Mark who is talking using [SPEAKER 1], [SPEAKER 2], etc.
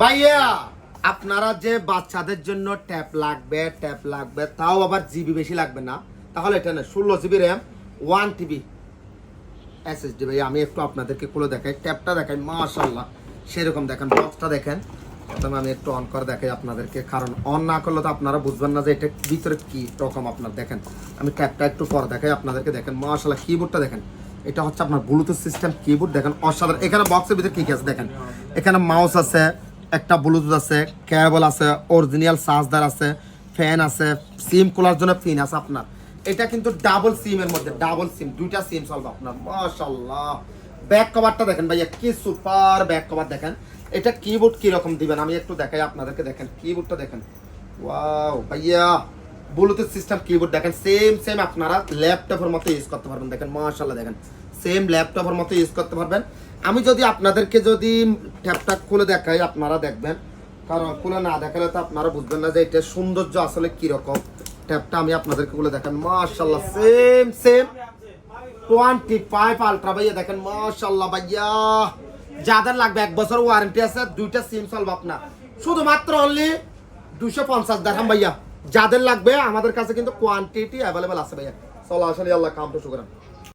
[SPEAKER 1] ভাইয়া, আপনারা যে বাচ্চাদের জন্য ট্যাপ লাগবে ট্যাপ লাগবে, তাও আবার জিবি বেশি লাগবে না। তাহলে এটা না ষোলো GB RAM one TB SSD ভাই আমি একটু আপনাদেরকে খুলে দেখাই ট্যাপটা দেখাই মাশাল্লাহ সেরকম দেখেন বক্সটা দেখেন। প্রথমে আমি একটু অন করে দেখাই আপনাদেরকে, কারণ অন না করলে তো আপনারা বুঝবেন না যে এটা ভিতরে কি রকম আপনার, দেখেন। আমি ট্যাপটা একটু পর দেখাই আপনাদেরকে, দেখেন মাশাল্লাহ কিবোর্ডটা দেখেন। এটা হচ্ছে আপনার ব্লুটুথ সিস্টেম কিবোর্ড দেখেন, অসাধারণ। এখানে বক্সের ভিতরে কি কি আছে, দেখেন। এখানে মাউস আছে একটা ব্লুটুথ আছে কেবল আছে অরিজিনাল চার্জার আছে ফ্যান আছে সিম খোলার জন্য পিন আছে আপনার। এটা কিন্তু ডাবল সিম এর মধ্যে ডাবল সিম দুইটা সিম চলবে আপনার, মাশাআল্লাহ। ব্যাক কভারটা দেখেন ভাইয়া, কি সুপার ব্যাক কভার দেখেন। এটা কিবোর্ড কি রকম দিবেন? আমি একটু দেখাই আপনাদেরকে, দেখেন কিবোর্ডটা দেখেন। ওয়াও ভাইয়া ব্লুটুথ সিস্টেম কিবোর্ড দেখেন সেম সেম আপনারা ল্যাপটপের মতো ইউজ করতে পারবেন। দেখেন, মাশাআল্লাহ, দেখেন সেম ল্যাপটপের মতো ইউজ করতে পারবেন। আমি যদি আপনাদেরকে যদি ট্যাপটা খুলে দেখাই, আপনারা দেখবেন। কারণ খুলে না দেখালে তো আপনারা বুঝবেন না যে এটা সৌন্দর্য আসলে কীরকম। ট্যাপটা আমি আপনাদেরকে খুলে দেখেন, মাশাআল্লাহ same same twenty five ultra ভাইয়া, দেখেন, মাশাআল্লাহ ভাইয়া। যাদের লাগবে এক বছর ওয়ারেন্টি আছে, দুইটা সিম চলবে আপনার। শুধুমাত্র অনলি দুশো পঞ্চাশ দেখাম ভাইয়া। যাদের লাগবে, আমাদের কাছে কিন্তু কোয়ান্টিটি অ্যাভেলেবেল আছে ভাইয়া। চলো আসলে আল্লাহ কামটা শুক্রান।